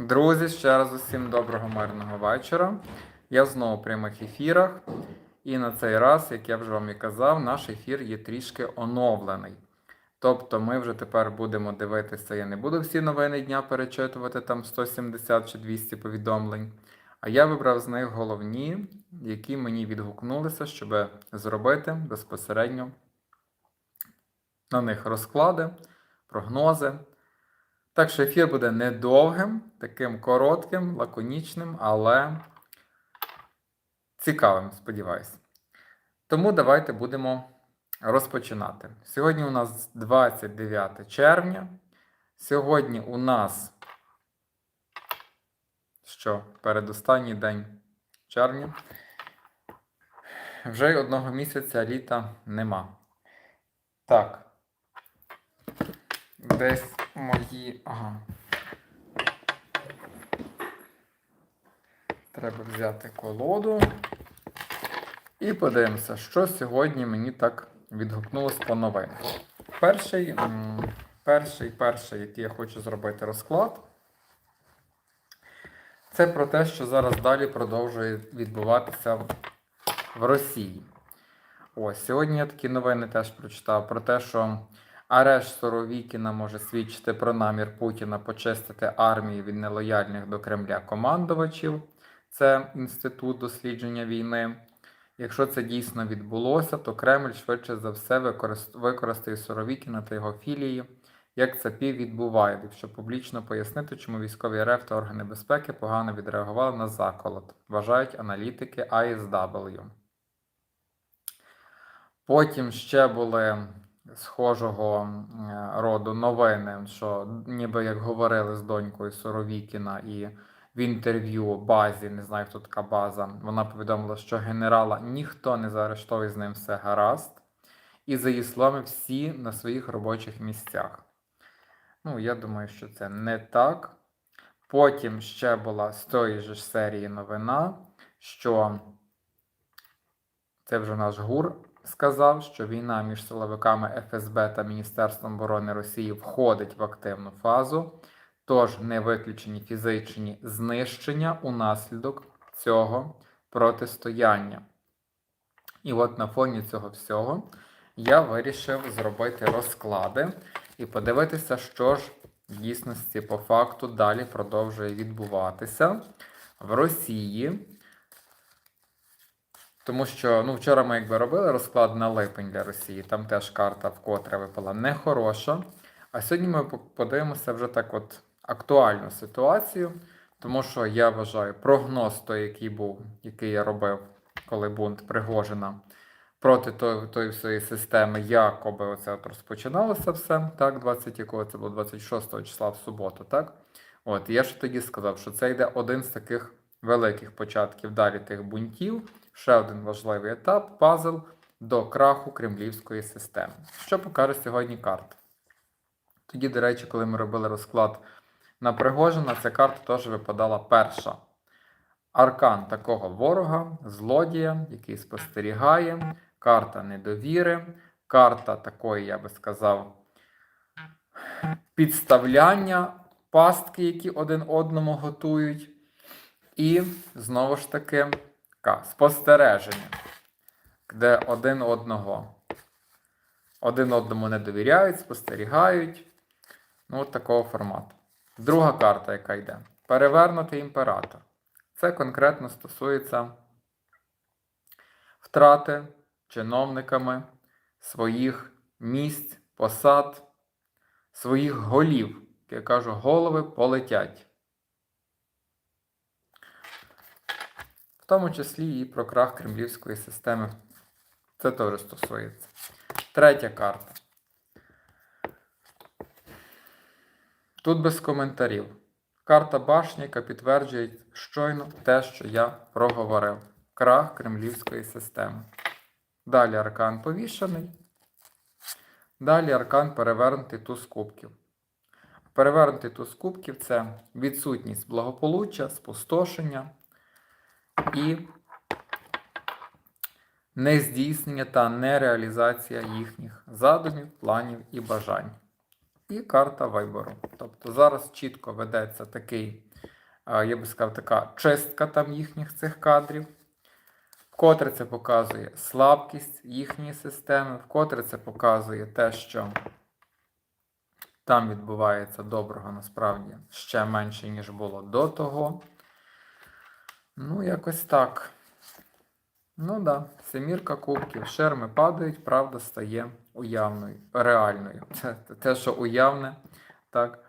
Друзі, ще раз усім доброго мирного вечора. Я знову в прямих ефірах. І на цей раз, як я вже вам і казав, наш ефір є трішки оновлений. Тобто ми вже тепер будемо дивитися, я не буду всі новини дня перечитувати там 170 чи 200 повідомлень. А я вибрав з них головні, які мені відгукнулися, щоб зробити безпосередньо на них розклади, прогнози. Так що ефір буде недовгим, таким коротким, лаконічним, але цікавим, сподіваюся. Тому давайте будемо розпочинати. Сьогодні у нас 29 червня. Сьогодні у нас що, передостанній день червня. Вже й одного місяця літа нема. Так. Десь мої. Ага. Треба взяти колоду. І подивимося, що сьогодні мені так відгукнулось по новинам. Перший, перший, перший, який я хочу зробити розклад. Це про те, що зараз далі продовжує відбуватися в Росії. Ось, сьогодні я такі новини теж прочитав про те, що арешт Соровікіна може свідчити про намір Путіна почистити армію від нелояльних до Кремля командувачів. Це інститут дослідження війни. Якщо це дійсно відбулося, то Кремль швидше за все використає Соровікіна та його філії як ЦАПів відбуває, щоб публічно пояснити, чому військові РФ та органи безпеки погано відреагували на заколот, вважають аналітики ISW. Потім ще були схожого е, роду новини, що ніби як говорили з донькою Соровікіна і в інтерв'ю базі, не знаю, хто така база, вона повідомила, що генерала ніхто не заарештовує з ним все гаразд. І за її словами, всі на своїх робочих місцях. Ну, я думаю, що це не так. Потім ще була з тої ж серії новина, що це вже наш ГУР сказав, що війна між силовиками ФСБ та Міністерством оборони Росії входить в активну фазу, тож не виключені фізичні знищення унаслідок цього протистояння. І от на фоні цього всього я вирішив зробити розклади і подивитися, що ж в дійсності по факту далі продовжує відбуватися в Росії. Тому що ну, вчора ми якби робили розклад на липень для Росії, там теж карта вкотре випала нехороша. А сьогодні ми подивимося вже так от актуальну ситуацію, тому що я вважаю прогноз той, який був, який я робив, коли бунт Пригожина проти тої, тої всієї системи, якоби оце от розпочиналося все, так, 20 якого це було 26 числа в суботу, так? От, я ж тоді сказав, що це йде один з таких великих початків далі тих бунтів, ще один важливий етап, пазл до краху кремлівської системи. Що покаже сьогодні карта? Тоді, до речі, коли ми робили розклад на Пригожина, ця карта теж випадала перша. Аркан такого ворога, злодія, який спостерігає, карта недовіри, карта такої, я би сказав, підставляння, пастки, які один одному готують. І знову ж таки спостереження, де один одного один одному не довіряють, спостерігають. Ну, от такого формату. Друга карта, яка йде. Перевернутий імператор. Це конкретно стосується втрати чиновниками своїх місць, посад, своїх голів. Як я кажу, голови полетять. Тому числі і про крах кремлівської системи. Це теж стосується. Третя карта. Тут без коментарів. Карта башні, яка підтверджує щойно те, що я проговорив. Крах кремлівської системи. Далі аркан повішений. Далі аркан перевернутий туз кубків. Перевернутий туз кубків це відсутність благополуччя, спустошення і нездійснення та нереалізація їхніх задумів, планів і бажань. І карта вибору. Тобто зараз чітко ведеться такий е, я би сказав, така чистка там їхніх цих кадрів. Вкотре це показує слабкість їхньої системи, вкотре це показує те, що там відбувається доброго насправді ще менше, ніж було до того. Ну, якось так. Ну да, семірка кубків, шерми падають, правда стає уявною, реальною. Це те, що уявне, так.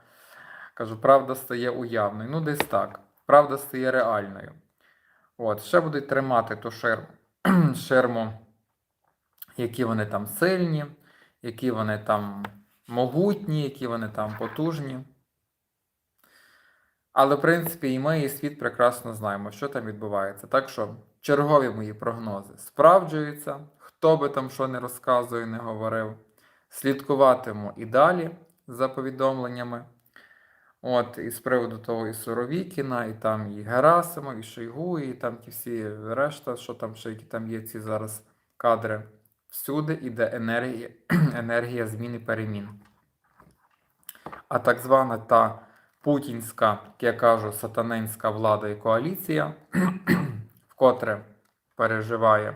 Кажу, правда стає уявною. Ну, десь так. Правда стає реальною. От, ще будуть тримати ту ширму, ширму, які вони там сильні, які вони там могутні, які вони там потужні. Але, в принципі, і ми, і світ прекрасно знаємо, що там відбувається. Так що чергові мої прогнози справджуються. Хто би там що не розказує, не говорив. Слідкуватиму і далі за повідомленнями. От, і з приводу того і Суровікіна, і там і Герасимов, і Шойгу, і там ті всі решта, що там ще які там є ці зараз кадри. Всюди іде енергія, енергія і перемін. А так звана та путінська, як я кажу, сатанинська влада і коаліція, вкотре переживає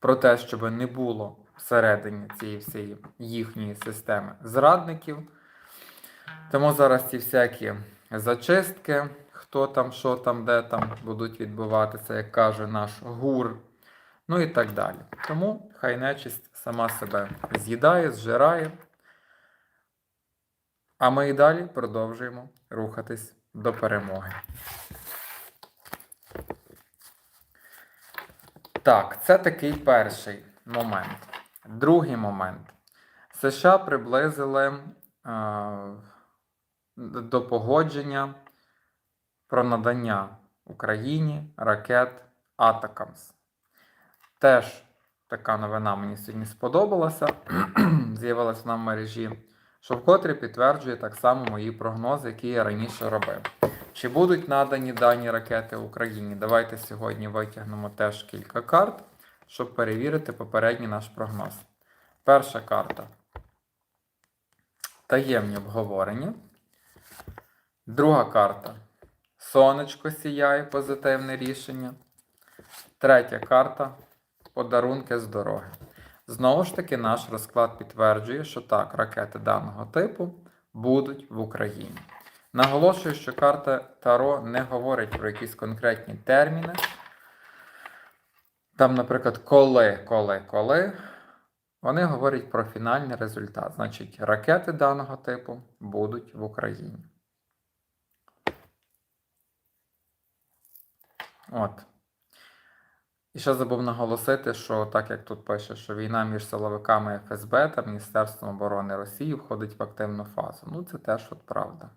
про те, щоб не було всередині цієї всієї їхньої системи зрадників. Тому зараз ці всякі зачистки, хто там, що там, де там будуть відбуватися, як каже наш гур, ну і так далі. Тому хай нечисть сама себе з'їдає, зжирає. А ми і далі продовжуємо рухатись до перемоги. Так, це такий перший момент. Другий момент. США приблизили е, до погодження про надання Україні ракет Атакамс. Теж така новина мені сьогодні сподобалася. З'явилася на мережі, що вкотре підтверджує так само мої прогнози, які я раніше робив. Чи будуть надані дані ракети Україні? Давайте сьогодні витягнемо теж кілька карт, щоб перевірити попередній наш прогноз. Перша карта. Таємні обговорення. Друга карта. Сонечко сіяє позитивне рішення. Третя карта. Подарунки з дороги. Знову ж таки, наш розклад підтверджує, що так, ракети даного типу будуть в Україні. Наголошую, що карта Таро не говорить про якісь конкретні терміни. Там, наприклад, коли, коли, коли. Вони говорять про фінальний результат. Значить, ракети даного типу будуть в Україні. От. І ще забув наголосити, що так як тут пише, що війна між силовиками ФСБ та Міністерством оборони Росії входить в активну фазу. Ну, це теж от правда.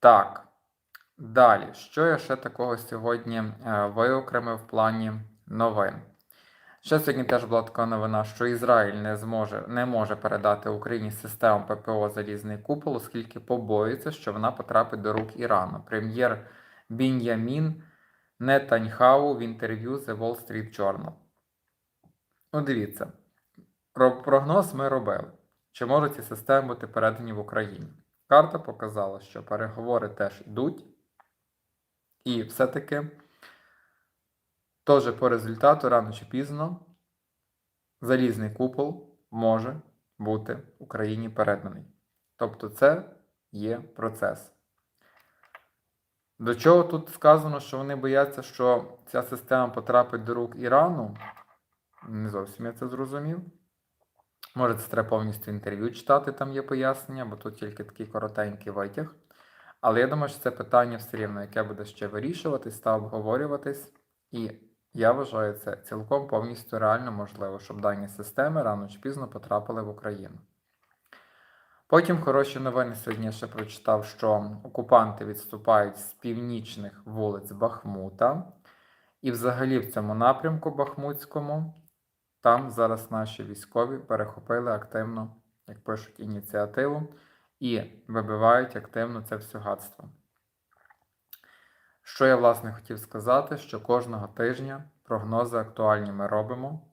Так. Далі, що я ще такого сьогодні е, виокремив в плані новин? Ще сьогодні теж була така новина, що Ізраїль не зможе не може передати Україні систему ППО Залізний купол, оскільки побоюється, що вона потрапить до рук Ірану. Прем'єр Бін'ямін Нетаньхау в інтерв'ю The Wall Street Journal. Ну, дивіться, прогноз ми робили. Чи можуть ці системи бути передані в Україні? Карта показала, що переговори теж йдуть. І все-таки, теж по результату, рано чи пізно, залізний купол може бути Україні переданий. Тобто, це є процес. До чого тут сказано, що вони бояться, що ця система потрапить до рук Ірану? Не зовсім я це зрозумів. Може, це треба повністю інтерв'ю читати, там є пояснення, бо тут тільки такий коротенький витяг. Але я думаю, що це питання все рівно, яке буде ще вирішуватись та обговорюватись. І я вважаю це цілком повністю реально можливо, щоб дані системи рано чи пізно потрапили в Україну. Потім хороші новини сьогодні ще прочитав, що окупанти відступають з північних вулиць Бахмута. І взагалі в цьому напрямку Бахмутському там зараз наші військові перехопили активно, як пишуть, ініціативу і вибивають активно це все гадство. Що я, власне, хотів сказати, що кожного тижня прогнози актуальні ми робимо.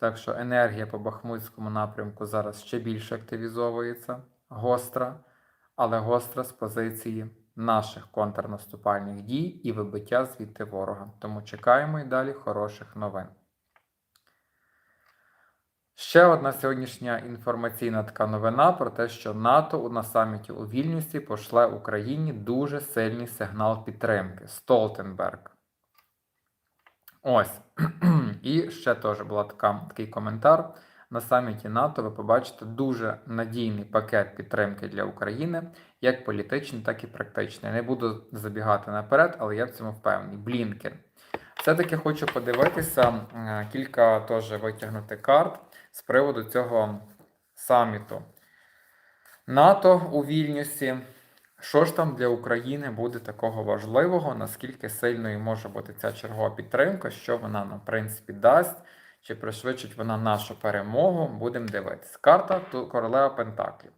Так що енергія по Бахмутському напрямку зараз ще більше активізовується, гостра, але гостра з позиції наших контрнаступальних дій і вибиття звідти ворога. Тому чекаємо і далі хороших новин. Ще одна сьогоднішня інформаційна така новина про те, що НАТО на саміті у Вільнюсі пошле Україні дуже сильний сигнал підтримки. Столтенберг. Ось. І ще теж була така, такий коментар. На саміті НАТО ви побачите дуже надійний пакет підтримки для України, як політичний, так і практичний. Не буду забігати наперед, але я в цьому впевнений. Блінкен. Все-таки хочу подивитися кілька теж витягнути карт з приводу цього саміту НАТО у Вільнюсі. Що ж там для України буде такого важливого, наскільки сильною може бути ця чергова підтримка, що вона нам, в принципі, дасть, чи пришвидшить вона нашу перемогу, будемо дивитись. Карта королева Пентаклів.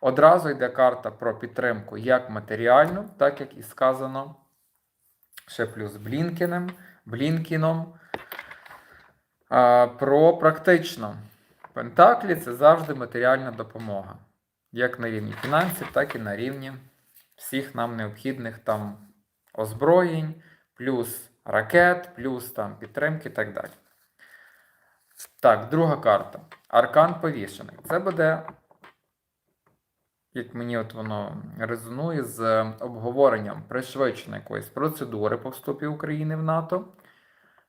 Одразу йде карта про підтримку як матеріальну, так як і сказано ще плюс Блінкіним, Блінкіном. Про практично. Пентаклі це завжди матеріальна допомога. Як на рівні фінансів, так і на рівні всіх нам необхідних там озброєнь, плюс ракет, плюс там підтримки і так далі. Так, друга карта. Аркан повішений. Це буде, як мені от воно резонує, з обговоренням пришвидшеної якоїсь процедури по вступі України в НАТО.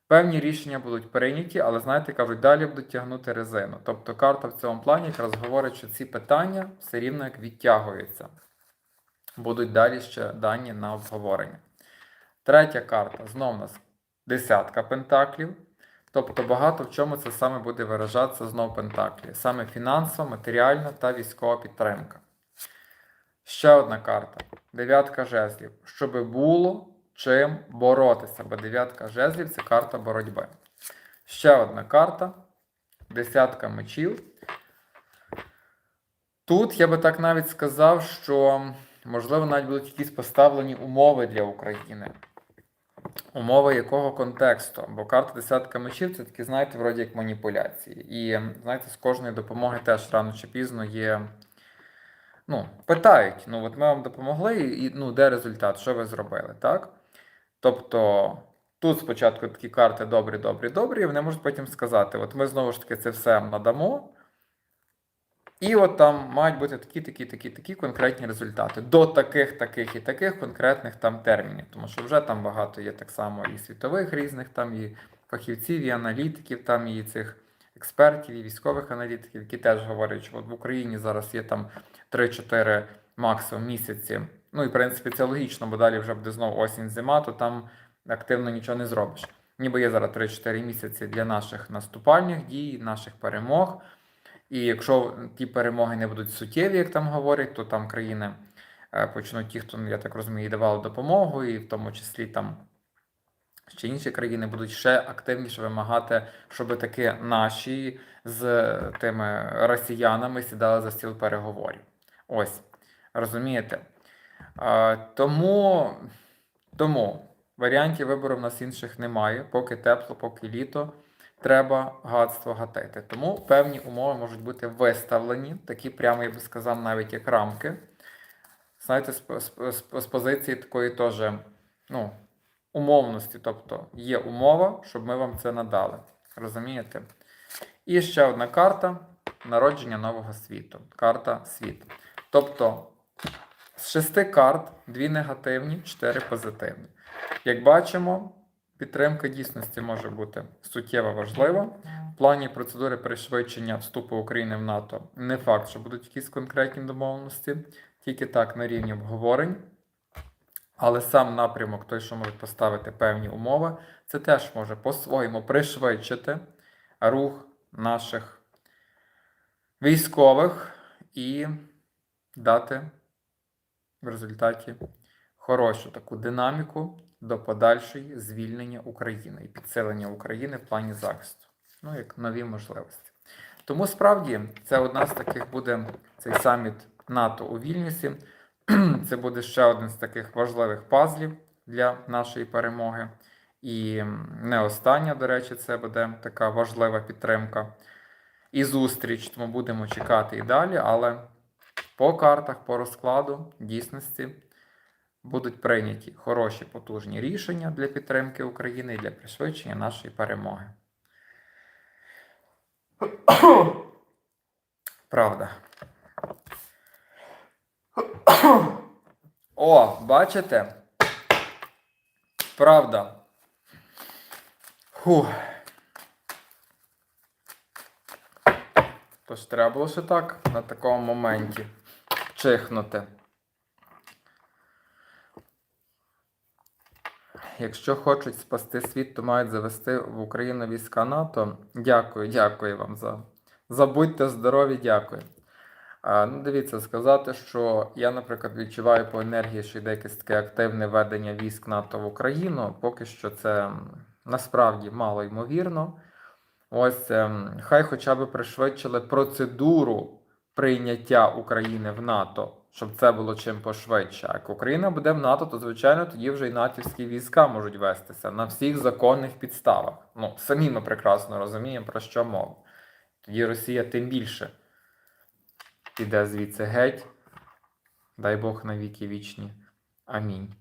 Певні рішення будуть прийняті, але знаєте, кажуть, далі будуть тягнути резину. Тобто карта в цьому плані якраз говорить, що ці питання все рівно як відтягуються. Будуть далі ще дані на обговорення. Третя карта знову у нас десятка пентаклів. Тобто багато в чому це саме буде виражатися знову пентаклі. Саме фінансова, матеріальна та військова підтримка. Ще одна карта. Дев'ятка жезлів. Щоби було чим боротися, бо дев'ятка жезлів це карта боротьби. Ще одна карта. Десятка мечів. Тут я би так навіть сказав, що можливо навіть будуть якісь поставлені умови для України. Умови якого контексту? Бо карта десятка мечів це такі, знаєте, вроді як маніпуляції. І знаєте, з кожної допомоги теж рано чи пізно є. Ну, питають: ну, от ми вам допомогли, і ну, де результат, що ви зробили, так? Тобто тут спочатку такі карти добрі, добрі, добрі, і вони можуть потім сказати: от ми знову ж таки це все надамо. І от там мають бути такі, такі, такі, такі конкретні результати до таких, таких і таких конкретних там термінів. Тому що вже там багато є так само і світових різних, там і фахівців, і аналітиків, там і цих експертів, і військових аналітиків, які теж говорять, що от в Україні зараз є там 3-4 максимум місяці. Ну і в принципі це логічно, бо далі вже буде знову осінь зима, то там активно нічого не зробиш. Ніби є зараз 3-4 місяці для наших наступальних дій, наших перемог. І якщо ті перемоги не будуть суттєві, як там говорять, то там країни е, почнуть ті, хто, я так розумію, давали допомогу, і в тому числі там ще інші країни будуть ще активніше вимагати, щоб таки наші з тими росіянами сідали за стіл переговорів. Ось, розумієте? Тому, тому варіантів вибору в нас інших немає, поки тепло, поки літо треба гадство гатити. Тому певні умови можуть бути виставлені, такі прямо, я би сказав, навіть як рамки. Знаєте, з, з, з, з позиції такої теж ну, умовності. Тобто є умова, щоб ми вам це надали. Розумієте? І ще одна карта народження нового світу. Карта світ. Тобто з шести карт дві негативні, чотири позитивні. Як бачимо, Підтримка дійсності може бути суттєво важлива. В плані процедури пришвидшення вступу України в НАТО не факт, що будуть якісь конкретні домовленості, тільки так на рівні обговорень. Але сам напрямок, той, що можуть поставити певні умови, це теж може по-своєму пришвидшити рух наших військових і дати в результаті хорошу таку динаміку до подальшої звільнення України і підсилення України в плані захисту. Ну, як нові можливості. Тому справді це одна з таких буде цей саміт НАТО у Вільнюсі. Це буде ще один з таких важливих пазлів для нашої перемоги. І не остання, до речі, це буде така важлива підтримка і зустріч. Тому будемо чекати і далі. Але по картах, по розкладу дійсності будуть прийняті хороші потужні рішення для підтримки України і для пришвидшення нашої перемоги. Правда. О, бачите? Правда. Фух. Тож треба було ще так на такому моменті чихнути. Якщо хочуть спасти світ, то мають завести в Україну війська НАТО. Дякую, дякую вам за. Забудьте здорові, дякую. А, ну, дивіться, сказати, що я, наприклад, відчуваю по енергії, що йде якесь таке активне ведення військ НАТО в Україну. Поки що це насправді мало ймовірно. Ось ем, хай хоча б пришвидшили процедуру прийняття України в НАТО, щоб це було чим пошвидше. Як Україна буде в НАТО, то звичайно тоді вже і натівські війська можуть вестися на всіх законних підставах. Ну, самі ми прекрасно розуміємо, про що мова. Тоді Росія тим більше піде звідси геть. Дай Бог на віки вічні. Амінь.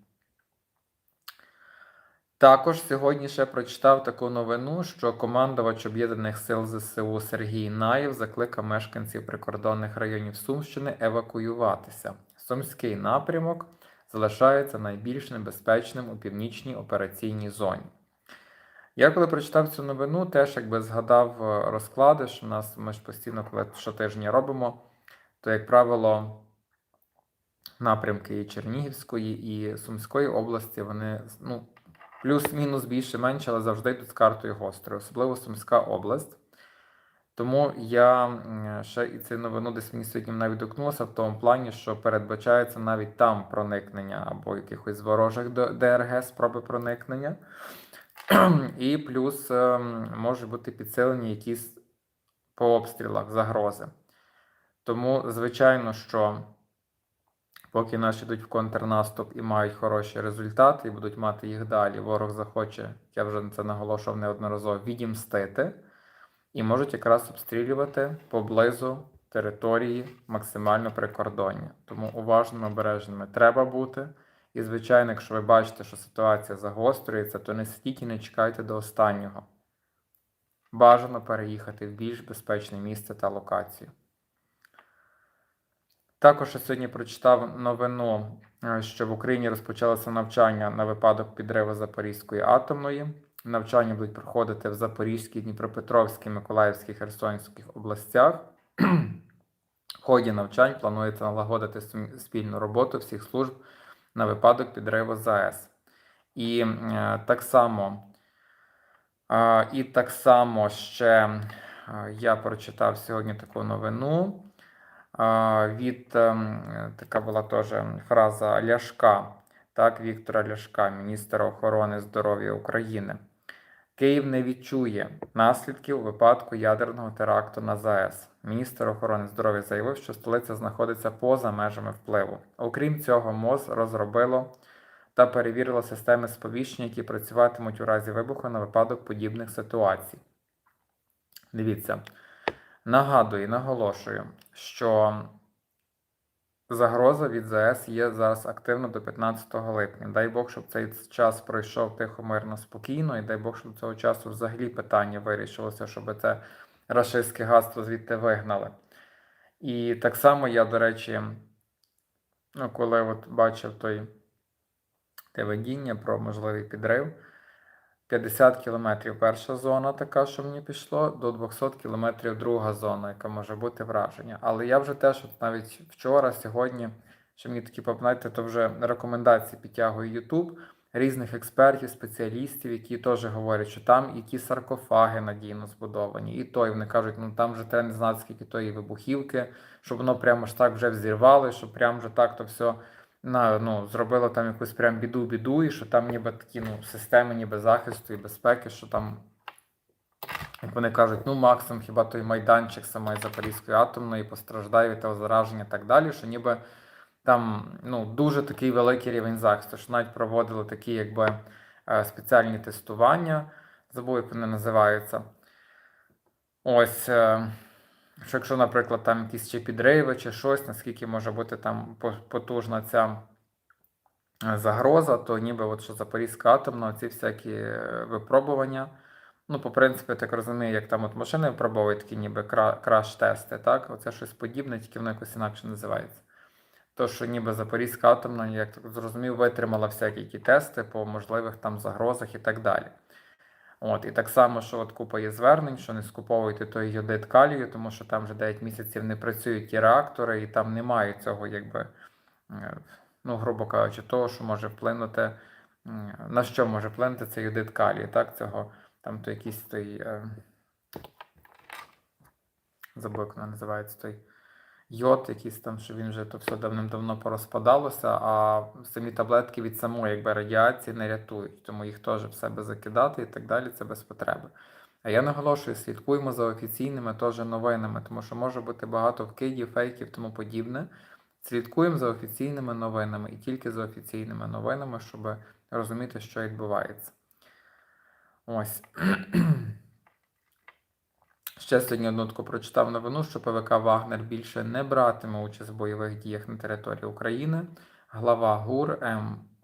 Також сьогодні ще прочитав таку новину, що командувач Об'єднаних сил ЗСУ Сергій Наєв закликав мешканців прикордонних районів Сумщини евакуюватися. Сумський напрямок залишається найбільш небезпечним у північній операційній зоні. Я коли прочитав цю новину, теж якби згадав е, розклади, що нас ми ж постійно, коли щотижня робимо, то, як правило, напрямки і Чернігівської, і Сумської області, вони ну, плюс-мінус більше менше, але завжди йдуть з картою гострою, особливо Сумська область. Тому я ще і цю новину десь мені сьогодні навіть відгукнулося в тому плані, що передбачається навіть там проникнення або якихось ворожих ДРГ спроби проникнення. І плюс ем, можуть бути підсилені якісь по обстрілах загрози. Тому, звичайно, що поки наші йдуть в контрнаступ і мають хороші результати, і будуть мати їх далі, ворог захоче, я вже на це наголошував неодноразово, відімстити, і можуть якраз обстрілювати поблизу території максимально прикордоння. Тому уважними обережними треба бути. І, звичайно, якщо ви бачите, що ситуація загострюється, то не сидіть і не чекайте до останнього. Бажано переїхати в більш безпечне місце та локацію. Також я сьогодні прочитав новину, е, що в Україні розпочалося навчання на випадок підриву Запорізької атомної. Навчання будуть проходити в Запорізькій, Дніпропетровській, Миколаївській, Херсонській областях. В ході навчань планується налагодити спільну роботу всіх служб на випадок підриву ЗАЕС. І е, так само, е, і так само ще е, я прочитав сьогодні таку новину. Від ем, така була теж фраза Ляшка, так, Віктора Ляшка, міністра охорони здоров'я України. Київ не відчує наслідків випадку ядерного теракту на ЗАЕС. Міністр охорони здоров'я заявив, що столиця знаходиться поза межами впливу. Окрім цього, МОЗ розробило та перевірило системи сповіщення, які працюватимуть у разі вибуху на випадок подібних ситуацій. Дивіться, нагадую, наголошую, що загроза від ЗАЕС є зараз активно до 15 липня. Дай Бог, щоб цей час пройшов тихо, мирно, спокійно, і дай Бог, щоб цього часу взагалі питання вирішилося, щоб це рашистське газство звідти вигнали. І так само я, до речі, ну, коли от бачив той те видіння про можливий підрив, 50 кілометрів перша зона така, що мені пішло, до 200 кілометрів друга зона, яка може бути враження. Але я вже теж от навіть вчора, сьогодні, що мені такі знаєте, то вже рекомендації підтягує YouTube різних експертів, спеціалістів, які теж говорять, що там які саркофаги надійно збудовані. І той вони кажуть, ну там вже треба не знати, скільки тої вибухівки, щоб воно прямо ж так вже взірвали, щоб прямо вже так то все на, ну, зробило там якусь прям біду-біду, і що там ніби такі ну, системи ніби захисту і безпеки, що там, як вони кажуть, ну максимум хіба той майданчик самої Запорізької атомної постраждає від того зараження і так далі, що ніби там ну, дуже такий великий рівень захисту, що навіть проводили такі якби е, спеціальні тестування, забув, як вони називаються. Ось. Що якщо, наприклад, там якісь чи підриви, чи щось, наскільки може бути там потужна ця е, загроза, то ніби от що Запорізька атомна, ці всякі е, випробування. Ну, по принципі, я так розумію, як там от машини випробовують такі ніби краш-тести, так? Оце щось подібне, тільки воно якось інакше називається. То, що ніби Запорізька атомна, як так зрозумів, витримала всякі ті тести по можливих там загрозах і так далі. От, і так само, що от купа є звернень, що не скуповуйте той йодит калію, тому що там вже 9 місяців не працюють ті реактори, і там немає цього, якби, е, ну, грубо кажучи, того, що може вплинути, на що може вплинути цей йодит калію, так, цього, там то якийсь той, е, забув, як вона називається той йод, якийсь там, що він вже то все давним-давно порозпадалося, а самі таблетки від самої якби, радіації не рятують, тому їх теж в себе закидати і так далі, це без потреби. А я наголошую, слідкуємо за офіційними теж новинами, тому що може бути багато вкидів, фейків, тому подібне. Слідкуємо за офіційними новинами і тільки за офіційними новинами, щоб розуміти, що відбувається. Ось. Ще сьогодні одну таку прочитав новину, що ПВК Вагнер більше не братиме участь в бойових діях на території України. Глава ГУР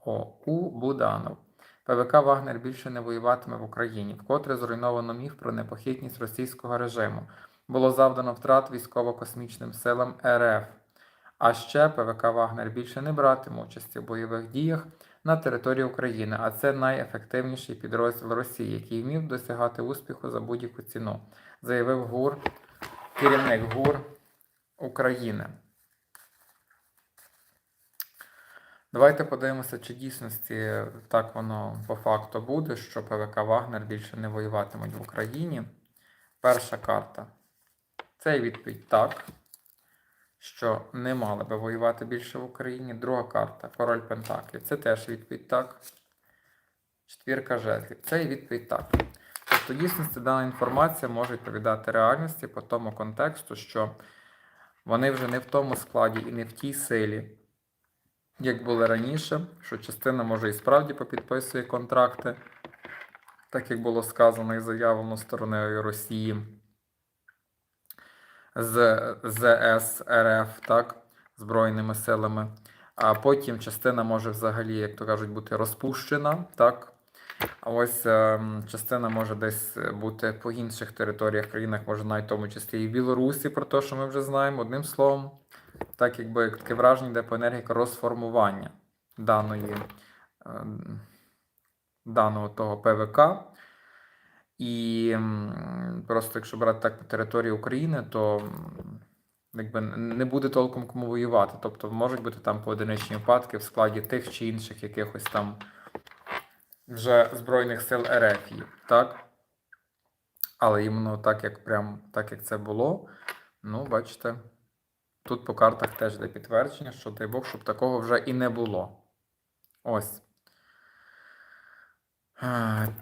МОУ Буданов. ПВК Вагнер більше не воюватиме в Україні, вкотре зруйновано міф про непохитність російського режиму. Було завдано втрат військово-космічним силам РФ. А ще ПВК Вагнер більше не братиме участі в бойових діях на території України, а це найефективніший підрозділ Росії, який вмів досягати успіху за будь-яку ціну заявив ГУР, керівник ГУР України. Давайте подивимося, чи дійсності так воно по факту буде, що ПВК Вагнер більше не воюватимуть в Україні. Перша карта. Це відповідь так, що не мали би воювати більше в Україні. Друга карта Король Пентаклів. Це теж відповідь так. Четвірка жезлів. Це є відповідь так. Тобто, дійсності дана інформація може відповідати реальності по тому контексту, що вони вже не в тому складі і не в тій силі, як були раніше, що частина може і справді попідписує контракти, так як було сказано і заявлено стороною Росії з ЗС РФ, так, Збройними силами. А потім частина може взагалі, як то кажуть, бути розпущена, так, а ось е, частина може десь бути по інших територіях, країнах, може навіть в тому числі і в Білорусі, про те, що ми вже знаємо, одним словом, так якби таке враження, йде по енергіка розформування даної, е, даного того ПВК. І просто якщо брати так по території України, то якби не буде толком кому воювати. Тобто можуть бути там поодиничні випадки в складі тих чи інших якихось там вже Збройних сил РФ, так? Але іменно так, як прям так, як це було, ну, бачите, тут по картах теж йде підтвердження, що дай Бог, щоб такого вже і не було. Ось.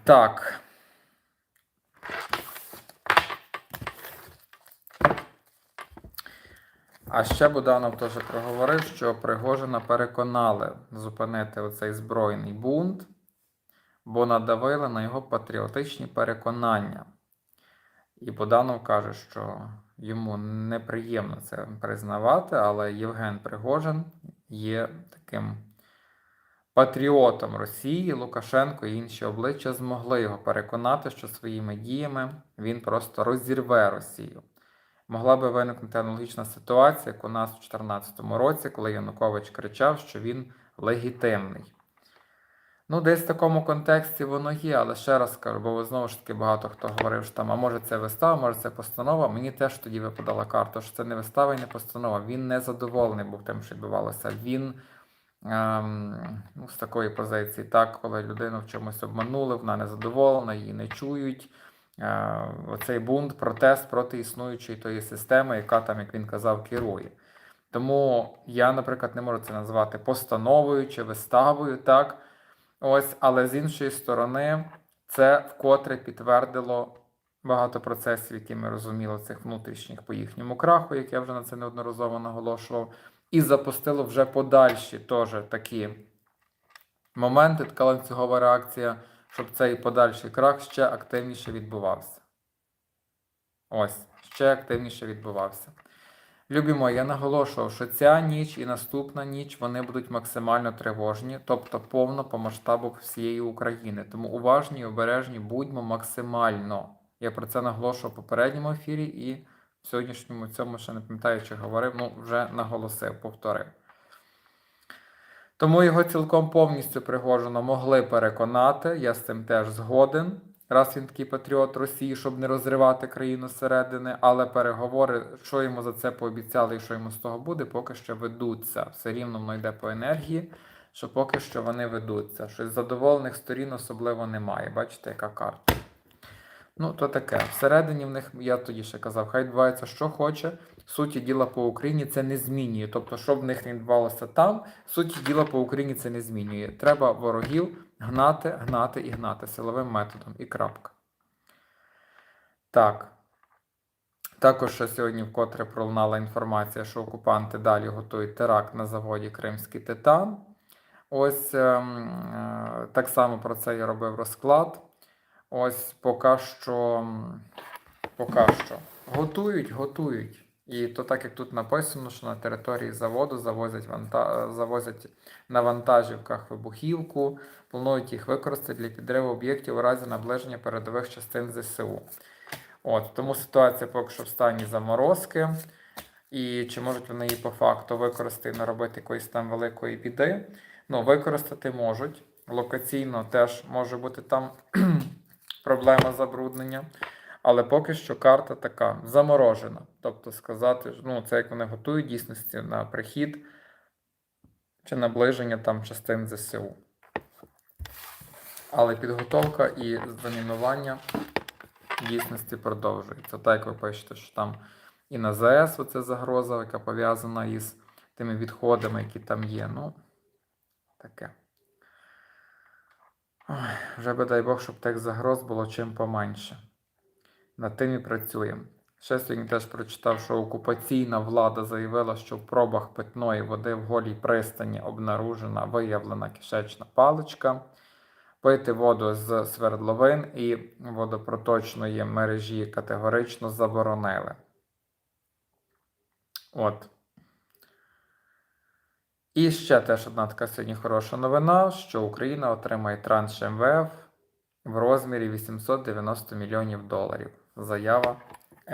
Так. А ще Буданов теж проговорив, що Пригожина переконали зупинити оцей збройний бунт бо надавили на його патріотичні переконання. І Боданов каже, що йому неприємно це признавати, але Євген Пригожин є таким патріотом Росії, Лукашенко і інші обличчя змогли його переконати, що своїми діями він просто розірве Росію. Могла би виникнути аналогічна ситуація, як у нас у 2014 році, коли Янукович кричав, що він легітимний. Ну, десь в такому контексті воно є, але ще раз кажу, бо знову ж таки багато хто говорив, що там, а може це вистава, може це постанова. Мені теж тоді випадала карта, що це не вистава і не постанова. Він не задоволений був тим, що відбувалося. Він ем, ну, з такої позиції, так, коли людину в чомусь обманули, вона не задоволена, її не чують. Е, оцей бунт, протест проти існуючої тої системи, яка там, як він казав, керує. Тому я, наприклад, не можу це назвати постановою чи виставою, так. Ось, але з іншої сторони, це вкотре підтвердило багато процесів, які ми розуміли, цих внутрішніх по їхньому краху, як я вже на це неодноразово наголошував, і запустило вже подальші теж такі моменти, така ланцюгова реакція, щоб цей подальший крах ще активніше відбувався. Ось, ще активніше відбувався. Любі мої, я наголошував, що ця ніч і наступна ніч вони будуть максимально тривожні, тобто повно по масштабу всієї України. Тому уважні і обережні будьмо максимально. Я про це наголошував в попередньому ефірі і в сьогоднішньому цьому ще не пам'ятаю, чи говорив, ну вже наголосив, повторив. Тому його цілком повністю Пригожина могли переконати, я з цим теж згоден, раз він такий патріот Росії, щоб не розривати країну зсередини, але переговори, що йому за це пообіцяли і що йому з того буде, поки що ведуться. Все рівно воно йде по енергії, що поки що вони ведуться. Щось задоволених сторін особливо немає. Бачите, яка карта. Ну, то таке. Всередині в них, я тоді ще казав, хай відбувається, що хоче. Суті діла по Україні це не змінює. Тобто, що в них не відбувалося там, суті діла по Україні це не змінює. Треба ворогів гнати, гнати і гнати силовим методом. І крапка. Так. Також ще сьогодні вкотре пролунала інформація, що окупанти далі готують теракт на заводі Кримський Титан. Ось ем, е, так само про це я робив розклад. Ось поки що, поки що готують, готують. І то так як тут написано, що на території заводу завозять, ванта... завозять на вантажівках вибухівку, планують їх використати для підриву об'єктів у разі наближення передових частин ЗСУ. От, тому ситуація поки що в стані заморозки. І чи можуть вони її по факту використати і наробити якоїсь там великої біди? Ну, використати можуть. Локаційно теж може бути там проблема забруднення. Але поки що карта така заморожена. Тобто сказати, ну, це як вони готують дійсності на прихід чи наближення там частин ЗСУ. Але підготовка і замінування дійсності продовжується. Так, як ви пишете, що там і на ЗС оце загроза, яка пов'язана із тими відходами, які там є. Ну, таке. Ой, вже би дай Бог, щоб тих загроз було чим поменше. Над тим і працюємо. Ще сьогодні теж прочитав, що окупаційна влада заявила, що в пробах питної води в голій пристані обнаружена виявлена кишечна паличка. Пити воду з свердловин і водопроточної мережі категорично заборонили. От. І ще теж одна така сьогодні хороша новина, що Україна отримає транш МВФ в розмірі 890 мільйонів доларів. Заява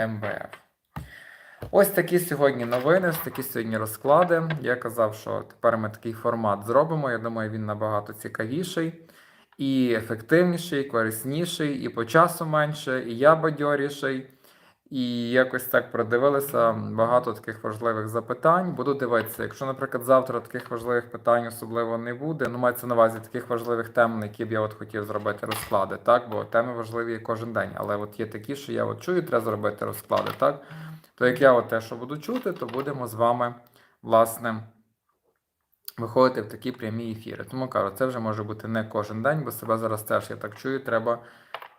МВФ. Ось такі сьогодні новини, ось такі сьогодні розклади. Я казав, що тепер ми такий формат зробимо. Я думаю, він набагато цікавіший, і ефективніший, і корисніший, і по часу менше, і я бадьоріший. І якось так продивилися багато таких важливих запитань. Буду дивитися, якщо, наприклад, завтра таких важливих питань особливо не буде, ну мається на увазі таких важливих тем, на які б я от хотів зробити розклади, так? Бо теми важливі кожен день. Але от є такі, що я от чую, треба зробити розклади, так? То як я от те, що буду чути, то будемо з вами, власне, виходити в такі прямі ефіри. Тому кажу, це вже може бути не кожен день, бо себе зараз теж я так чую, треба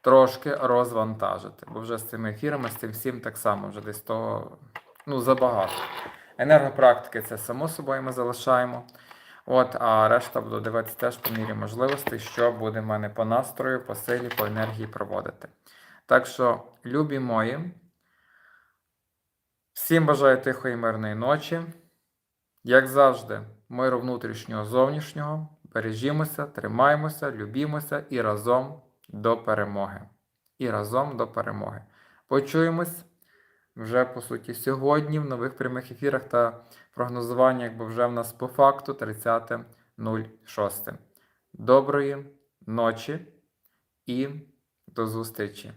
трошки розвантажити. Бо вже з цими ефірами, з цим всім так само вже десь того ну, забагато. Енергопрактики це само собою ми залишаємо. От, а решта буду дивитися теж по мірі можливостей, що буде в мене по настрою, по силі, по енергії проводити. Так що, любі мої, всім бажаю тихої мирної ночі. Як завжди, миру внутрішнього зовнішнього. Бережімося, тримаємося, любімося і разом до перемоги. І разом до перемоги. Почуємось вже по суті сьогодні в нових прямих ефірах та прогнозування, якби вже в нас по факту 30.06. Доброї ночі і до зустрічі!